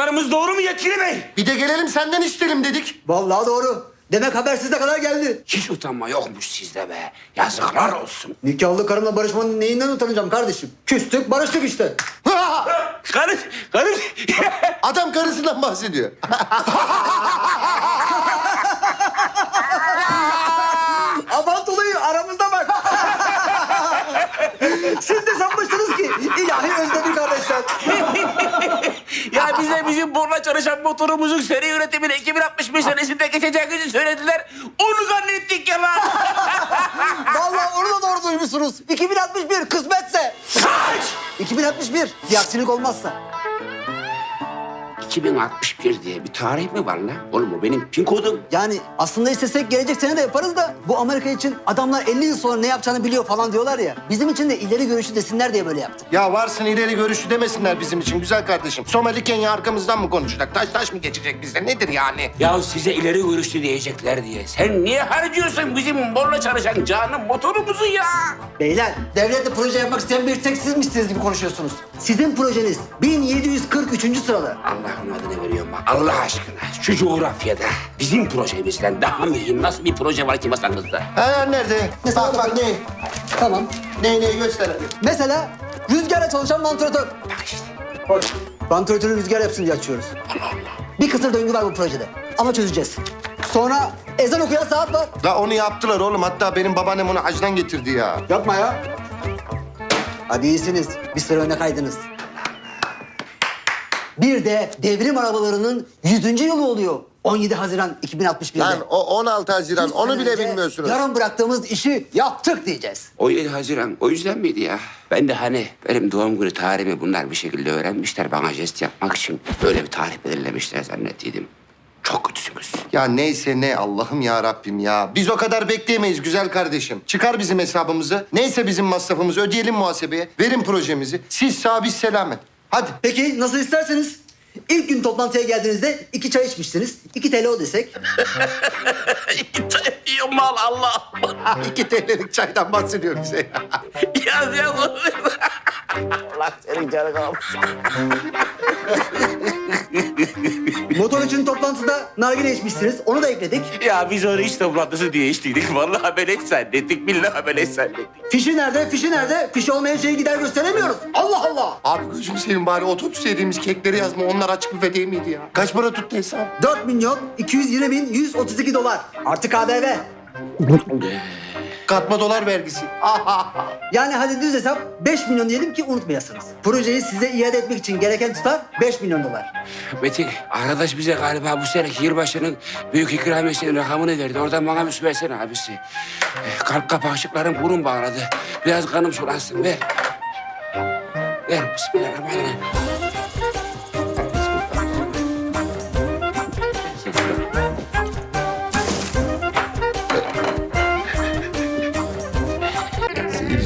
Duyduklarımız doğru mu yetkili bey? Bir de gelelim senden isteyelim dedik. Vallahi doğru. Demek haber size kadar geldi. Hiç utanma yokmuş sizde be. Yazıklar olsun. Nikahlı karımla barışmanın neyinden utanacağım kardeşim? Küstük barıştık işte. Karı, karı. Adam karısından bahsediyor. Avant olayı aramızda bak. Siz de sanmıştınız ki ilahi özlemi bizim borla çalışan motorumuzun seri üretimini 2065 senesinde geçeceğinizi söylediler. Onu zannettik ya lan. Vallahi onu da doğru duymuşsunuz. 2061 kısmetse. Kaç? 2061 bir aksilik olmazsa. 2061 diye bir tarih mi var lan? Oğlum o benim pin kodum. Yani aslında istesek gelecek sene de yaparız da bu Amerika için adamlar 50 yıl sonra ne yapacağını biliyor falan diyorlar ya. Bizim için de ileri görüşü desinler diye böyle yaptık. ya varsın ileri görüşü demesinler bizim için güzel kardeşim. Somali Kenya arkamızdan mı konuşacak? Taş taş mı geçecek bizde? Nedir yani? Ya size ileri görüşlü diyecekler diye. Sen niye harcıyorsun bizim borla çalışan canım motorumuzu ya? Beyler devletle proje yapmak isteyen bir tek sizmişsiniz gibi konuşuyorsunuz. Sizin projeniz 1743. sırada. Allah'ın adını veriyorum bak. Allah aşkına şu coğrafyada bizim projemizden daha mühim nasıl bir proje var ki masanızda? Ha nerede? Mesela bak bak ne? Tamam. Ne ne göster hadi. Mesela rüzgarla çalışan vantilatör. Bak işte. Vantilatörü rüzgar yapsın diye açıyoruz. Bir kısır döngü var bu projede. Ama çözeceğiz. Sonra ezan okuyan saat var. Da onu yaptılar oğlum. Hatta benim babaannem onu hacdan getirdi ya. Yapma ya. Hadi iyisiniz. Bir sıra öne kaydınız. Bir de devrim arabalarının 100. yılı oluyor. 17 Haziran 2061'de. Lan o 16 Haziran onu bile bilmiyorsunuz. Yarın bıraktığımız işi yaptık diyeceğiz. 17 Haziran o yüzden miydi ya? Ben de hani benim doğum günü tarihimi bunlar bir şekilde öğrenmişler. Bana jest yapmak için böyle bir tarih belirlemişler zannettiydim. Çok kötüsünüz. Ya neyse ne Allah'ım ya Rabbim ya. Biz o kadar bekleyemeyiz güzel kardeşim. Çıkar bizim hesabımızı. Neyse bizim masrafımızı ödeyelim muhasebeye. Verin projemizi. Siz sağ biz selamet. Hadi. Peki nasıl isterseniz. İlk gün toplantıya geldiğinizde iki çay içmişsiniz. İki TL o desek. Yiyor mal Allah. İki TL'lik çaydan bahsediyor bize. Yaz yaz. Allah senin canı kalmasın. Motor için toplantıda nargile içmişsiniz. Onu da ekledik. Ya biz onu iş toplantısı diye içtiydik. Vallahi hiç zannettik. Billahi hiç zannettik. Fişi nerede? Fişi nerede? Fişi olmayan şeyi gider gösteremiyoruz. Allah Allah. Abi gözünü seveyim bari otobüs yediğimiz kekleri yazma. Onlar açık büfe değil miydi ya? Kaç para tuttu hesap? 4 milyon 220 bin 132 dolar. Artı KDV. Katma dolar vergisi. Yani hadi düz hesap 5 milyon diyelim ki unutmayasınız. Projeyi size iade etmek için gereken tutar 5 milyon dolar. Metin, arkadaş bize galiba bu seneki yılbaşının büyük ikramiyesinin rakamını verdi. Oradan bana bir su versene abisi. Eh, Kalp kapakçıklarım burun bağladı. Biraz kanım sulansın. Ver. Ver. Bismillahirrahmanirrahim.